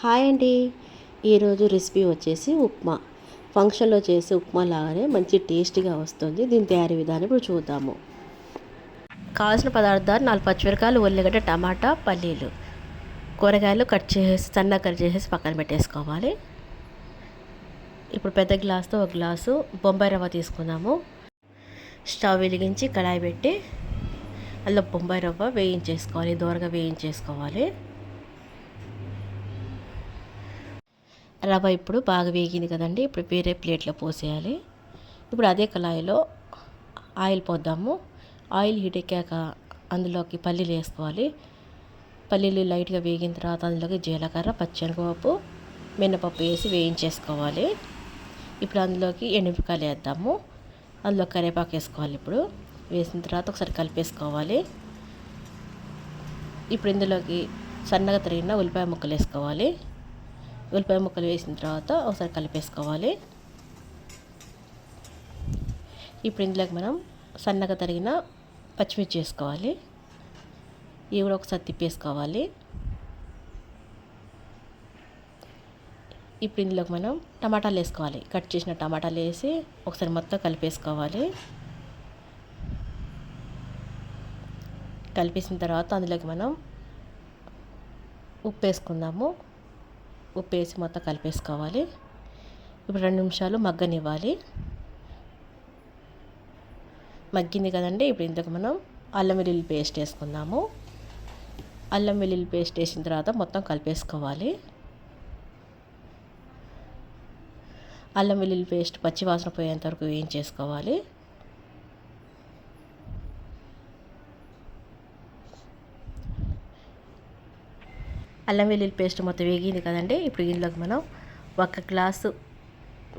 Hi అండి. ఈరోజు recipe వచ్చేసి ఉప్మా. ఫంక్షన్లో చేసే ఉప్మా లాగానే మంచి టేస్టీగా వస్తుంది. దీని తయారీ విధానం ఇప్పుడు చూద్దాము. కావాల్సిన పదార్థాలు నాలుగు పచ్చిమిరకాయలు ఉల్లిగడ్డ టమాటా పల్లీలు. కూరగాయలు కట్ చేసి సన్నగా కట్ చేసేసి పక్కన పెట్టేసుకోవాలి. ఇప్పుడు పెద్ద గ్లాస్తో ఒక గ్లాసు బొంబాయి రవ్వ తీసుకుందాము. స్టవ్ వెలిగించి కడాయి పెట్టి అందులో బొంబాయి రవ్వ వేయించేసుకోవాలి. దూరగా వేయించేసుకోవాలి. రవ్వ ఇప్పుడు బాగా వేగింది కదండి. ఇప్పుడు వేరే ప్లేట్లో పోసేయాలి. ఇప్పుడు అదే కళాయిలో ఆయిల్ పోద్దాము. ఆయిల్ హీట్ ఎక్కాక అందులోకి పల్లీలు వేసుకోవాలి. పల్లీలు లైట్గా వేగిన తర్వాత అందులోకి జీలకర్ర పచ్చెనగపప్పు మినపప్పు వేసి వేయించేసుకోవాలి. ఇప్పుడు అందులోకి ఎండుమిరపకాయలు వేద్దాము. అందులో కరివేపాకు వేసుకోవాలి ఇప్పుడు. వేసిన తర్వాత ఒకసారి కలిపేసుకోవాలి. ఇప్పుడు ఇందులోకి సన్నగా తరిగిన ఉల్లిపాయ ముక్కలు వేసుకోవాలి. ఉల్లిపాయ ముక్కలు వేసిన తర్వాత ఒకసారి కలిపేసుకోవాలి. ఇప్పుడు ఇందులోకి మనం సన్నగా తరిగిన పచ్చిమిర్చి వేసుకోవాలి. ఇవి కూడా ఒకసారి తిప్పేసుకోవాలి. ఇప్పుడు ఇందులోకి మనం టమాటాలు వేసుకోవాలి. కట్ చేసిన టమాటాలు వేసి ఒకసారి మొత్తం కలిపేసుకోవాలి. కలిపేసిన తర్వాత అందులోకి మనం ఉప్పు వేసుకుందాము. ఉప్పు వేసి మొత్తం కలిపేసుకోవాలి. ఇప్పుడు రెండు నిమిషాలు మగ్గనివ్వాలి. మగ్గింది కదండి ఇప్పుడు ఇంతకు మనం అల్లం వెల్లుల్లి పేస్ట్ వేసుకుందాము. అల్లం వెల్లుల్లి పేస్ట్ వేసిన తర్వాత మొత్తం కలిపేసుకోవాలి. అల్లం వెల్లుల్లి పేస్ట్ పచ్చివాసన పోయేంత వరకు వేయించేసుకోవాలి. అల్లం వెల్లుల్లి పేస్ట్ మొత్తం వేగింది కదండి. ఇప్పుడు ఇందులోకి మనం ఒక గ్లాసు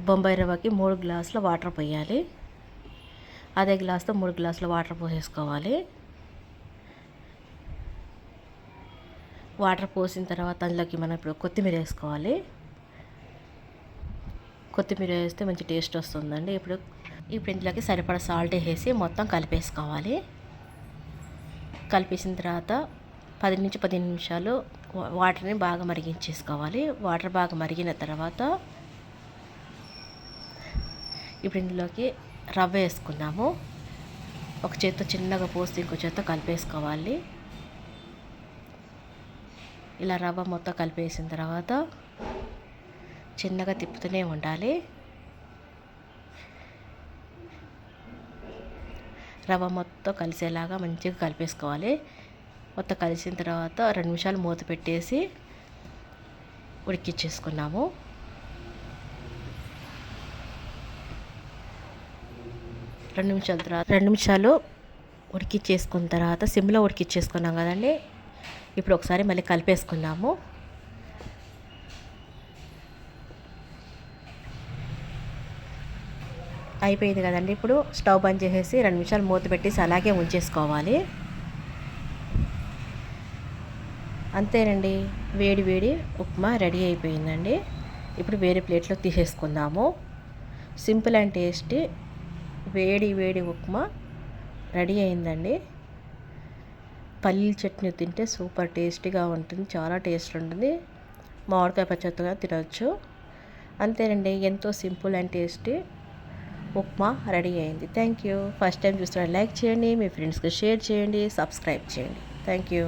బొంబాయి రవ్వకి మూడు గ్లాసుల వాటర్ పోయాలి. అదే గ్లాస్తో మూడు గ్లాసుల వాటర్ పోసేసుకోవాలి. వాటర్ పోసిన తర్వాత అందులోకి మనం ఇప్పుడు కొత్తిమీర వేసుకోవాలి. కొత్తిమీర వేస్తే మంచి టేస్ట్ వస్తుందండి. ఇప్పుడు ఇప్పుడు ఇంట్లోకి సరిపడా సాల్ట్ వేసి మొత్తం కలిపేసుకోవాలి. కలిపేసిన తర్వాత పది నుంచి పదిహేను నిమిషాలు వాటర్ని బాగా మరిగించేసుకోవాలి. వాటర్ బాగా మరిగిన తర్వాత ఇప్పుడు ఇందులోకి రవ్వ వేసుకున్నాము ఒక చేత్తో చిన్నగా పోసి ఇంకో చేత్తో కలిపేసుకోవాలి. ఇలా రవ్వ మొత్తం కలిపేసిన తర్వాత చిన్నగా తిప్పుతూనే ఉండాలి. రవ్వ మొత్తం కలిసేలాగా మంచిగా కలిపేసుకోవాలి. మొత్తం కలిసిన తర్వాత రెండు నిమిషాలు మూత పెట్టేసి ఉడికిచ్చేసుకున్నాము. రెండు నిమిషాల తర్వాత రెండు నిమిషాలు ఉడికిచ్చేసుకున్న తర్వాత సిమ్లో ఉడికిచ్చేసుకున్నాం కదండి. ఇప్పుడు ఒకసారి మళ్ళీ కలిపేసుకున్నాము. అయిపోయింది కదండి ఇప్పుడు స్టవ్ బంద్ చేసేసి రెండు నిమిషాలు మూత పెట్టేసి అలాగే ఉంచేసుకోవాలి. అంతేనండి. వేడి వేడి ఉప్మా రెడీ అయిపోయిందండి. ఇప్పుడు వేరే ప్లేట్లో తీసేసుకుందాము. సింపుల్ అండ్ టేస్టీ వేడి వేడి ఉప్మా రెడీ అయిందండి. పల్లీల చట్నీ తింటే సూపర్ టేస్టీగా ఉంటుంది చాలా టేస్ట్ ఉంటుంది. మామిడికాయ పచ్చడితో తినవచ్చు అంతేనండి ఎంతో simple and tasty upma ready అయింది. Thank you. ఫస్ట్ టైం చూస్తున్న లైక్ చేయండి మీ ఫ్రెండ్స్కి షేర్ చేయండి సబ్స్క్రైబ్ చేయండి. Thank you.